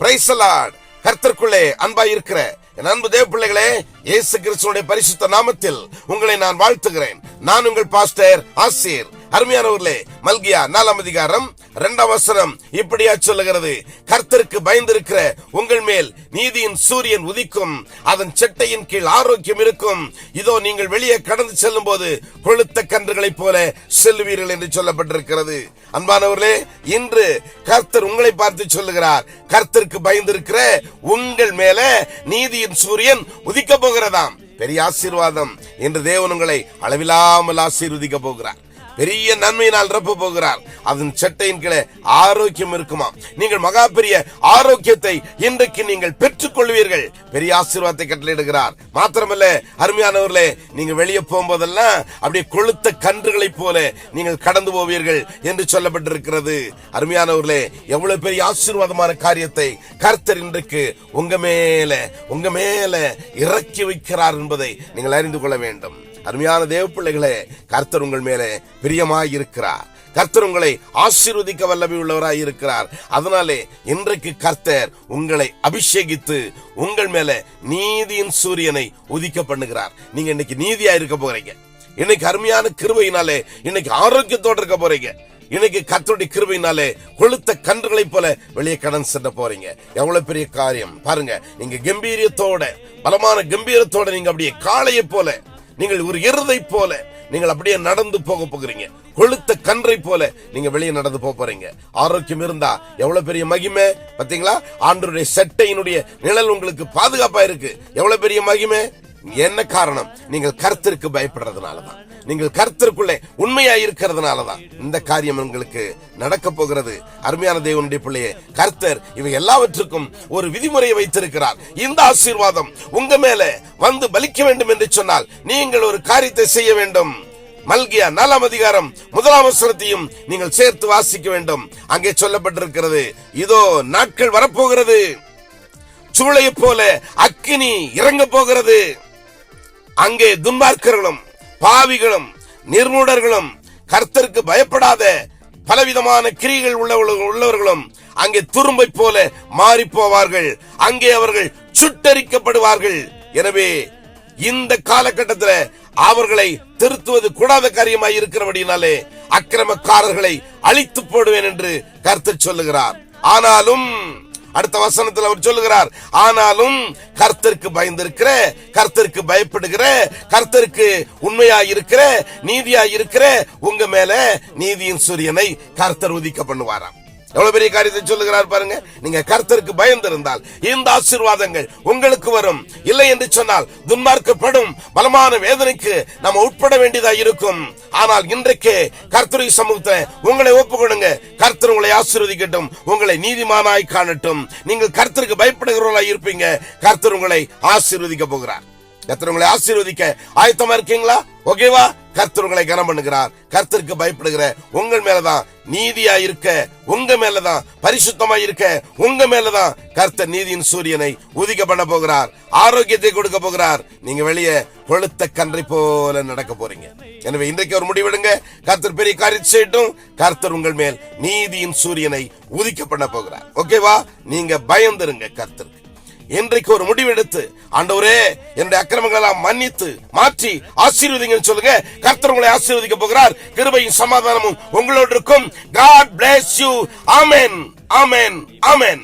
பிரைசலாட் கர்த்தருக்குள்ளே அன்பா இருக்கிற என் அன்பு தேவ பிள்ளைகளே இயேசு கிறிஸ்துடைய பரிசுத்த நாமத்தில் உங்களை நான் வாழ்த்துகிறேன். நான் உங்கள் பாஸ்டர் ஆசிர். அருமையானவர்களே மல்கியா நாலாம் அதிகாரம் இரண்டாம் வசனம் இப்படியா சொல்லுகிறது. கர்த்தருக்கு பயந்திருக்கிற உங்கள் மேல் நீதியின் சூரியன் உதிக்கும். அதன் செட்டையின் கீழ் ஆரோக்கியம் இருக்கும். இதோ நீங்கள் வெளியே கடந்து செல்லும் போது கொளுத்த கன்றுகளைப் போல செல்லுவீர்கள் என்று சொல்லப்பட்டிருக்கிறது. அன்பானவர்களே இன்று கர்த்தர் உங்களை பார்த்து சொல்லுகிறார். கர்த்தருக்கு பயந்திருக்கிற உங்கள் மேல நீதியின் சூரியன் உதிக்க போகிறதாம். பெரிய ஆசீர்வாதம். என்று தேவன் உங்களை அளவில்லாமல் ஆசீர்வதிக்க போகிறார். பெரிய நன்மையினால் நிரப்ப போகிறார். அதன் சட்டையின் கீழே ஆரோக்கியம் இருக்குமா நீங்கள் மகா பெரிய ஆரோக்கியத்தை இன்றைக்கு நீங்கள் பெற்றுக் கொள்வீர்கள். பெரிய ஆசீர்வாதத்தை கட்டளையிடுகிறார். மாத்திரமல்ல அருமையானவர்களே நீங்க வெளியே போகும்போதெல்லாம் அப்படியே கொளுத்த கன்றுகளைப் போல நீங்கள் கடந்து போவீர்கள் என்று சொல்லப்பட்டிருக்கிறது. அருமையானவர்களே எவ்வளவு பெரிய ஆசீர்வாதமான காரியத்தை கர்த்தர் இன்றைக்கு உங்க மேல உங்க மேல இறக்கி வைக்கிறார் என்பதை நீங்கள் அறிந்து கொள்ள வேண்டும். அருமையான தேவ பிள்ளைகளே கர்த்தர் உங்கள் மேலே பிரியமாய் இருக்கிறார் கர்த்தர் உங்களை ஆசீர்வதிக்க வல்லமை உள்ளவராய் இருக்கிறார். அதனாலே இன்றைக்கு கர்த்தர் உங்களை அபிஷேகித்து உங்கள் மேல நீதியின் சூரியனை உதிக்க பண்ணுகிறார். நீங்க இன்னைக்கு நீதியா இருக்க போறீங்க. இன்னைக்கு அருமையான கிருபையினாலே இன்னைக்கு ஆரோக்கியத்தோடு இருக்க போறீங்க. இன்னைக்கு கர்த்தருடைய கிருபையினாலே கொளுத்த கன்றுகளைப் போல வெளியே கடன் சென்ற போறீங்க. எவ்வளவு பெரிய காரியம். பாருங்க நீங்க கம்பீரியத்தோட பலமான கம்பீரத்தோட நீங்க அப்படியே காளையை போல நீங்கள் ஒரு எருதை போல நீங்கள் அப்படியே நடந்து போக போகிறீங்க. கொளுத்த கன்றை போல நீங்க வெளியே நடந்து போக போறீங்க. ஆரோக்கியம் இருந்தா எவ்வளவு பெரிய மகிமை? பாத்தீங்களா ஆண்டருடைய செட்டையினுடைய நிழல் உங்களுக்கு பாதுகாப்பா இருக்கு. எவ்வளவு பெரிய மகிமை? என்ன காரணம்? நீங்கள் கருத்திற்கு பயப்படுறதுனாலதான். நீங்கள் கருத்திற்குள்ளே உண்மையா இருக்கிறதுனாலதான். இந்த காரியம் உங்களுக்கு நடக்க போகிறது. அருமையான தேவனுடைய பிள்ளையே கர்த்தர் இவை எல்லாவற்றுக்கும் ஒரு விதிமுறையை வைத்திருக்கிறார். இந்த ஆசீர்வாதம் உங்க மேல வந்து பலிக்க வேண்டும் என்று சொன்னால் நீங்கள் ஒரு காரியத்தை செய்ய வேண்டும். மல்கியா நாலாம் அதிகாரம் முதலாம் வசனத்தையும் நீங்கள் சேர்த்து வாசிக்க வேண்டும். அங்கே சொல்லப்பட்டிருக்கிறது இதோ நாட்கள் வரப்போகிறது. சூளையை போல அக்கினி இறங்க போகிறது. அங்கே துன்மார்க்கர்களும் பாவிகளும் நிர்மூடர்களும் கர்த்தருக்கு பயப்படாத பலவிதமான கிரிகள் உள்ளவர்கள் உள்ளவர்களும் அங்கே துரும்பை போல மாறி போவார்கள். அங்கே அவர்கள் சுட்டரிக்கப்படுவார்கள். எனவே இந்த காலகட்டத்தில் அவர்களை திருத்துவது கூடாத காரியமாய் இருக்கிறபடினாலே அக்கிரமக்காரர்களை அழித்து போடுவேன் என்று கர்த்தர் சொல்லுகிறார். ஆனாலும் அடுத்த வசனத்தில் அவர் சொல்லுகிறார் ஆனாலும் கர்த்தருக்கு பயந்திருக்கிற கர்த்தருக்கு பயப்படுகிற கர்த்தருக்கு உண்மையா இருக்கிற நீதியா இருக்கிற உங்க மேல நீதியின் சூரியனை கர்த்தர் உதிக்க பண்ணுவாராம். எவ்வளவு பெரிய காரியத்தை சொல்லுகிறார் பாருங்க. நீங்க கர்த்தருக்கு பயந்திருந்தால் இந்த ஆசீர்வாதங்கள் உங்களுக்கு வரும். இல்லை என்று சொன்னால் துன்மார்க்கப்படும் பலமான வேதனைக்கு நம்ம உட்பட வேண்டியதா இருக்கும். ஆனால் இன்றைக்கே கர்த்தரை சமூகத்தை உங்களை ஒப்புக்கொடுங்க. கர்த்தர் உங்களை ஆசீர்வதிக்கட்டும் உங்களை நீதிமானாய் காணட்டும். நீங்கள் கர்த்தருக்கு பயப்படுகிறவர்களா இருப்பீங்க. கர்த்தர் உங்களை ஆசீர்வதிக்க போகிறார். கர்த்தர் உங்களை ஆசீர்வதிக்க ஆயத்தமா இருக்கீங்களா? ஓகேவா? கர்த்தர் உங்களை கனம் பண்ணுகிறார். கர்த்தருக்கு பயப்படுகிற உங்கள் மேலதான் நீதியா இருக்க உங்க மேலதான் பரிசுத்தமா இருக்க உங்க மேலதான் கர்த்தர் நீதியின் சூரியனை உதிக்க பண்ண போகிறார் ஆரோக்கியத்தை கொடுக்க போகிறார். நீங்க வெளியே கொளுத்த கன்றை போல நடக்க போறீங்க. எனவே இன்றைக்கு ஒரு முடிவெடுங்க கர்த்தர் பெரிய காரியம் செய்யட்டும். கர்த்தர் உங்கள் மேல் நீதியின் சூரியனை உதிக்க பண்ண போகிறார். ஓகேவா? நீங்க பயந்துருங்க கர்த்தருக்கு. இன்றைக்கு ஒரு முடிவெடுத்து ஆண்டவரே என்னுடைய அக்கிரமங்களெல்லாம் மன்னித்து மாற்றி ஆசீர்வதிங்கன்னு சொல்லுங்க. கர்த்தர் உங்களை ஆசீர்வதிக்க போகிறார். கிருபையும் சமாதானமும் உங்களோடு இருக்கும். God bless you amen amen amen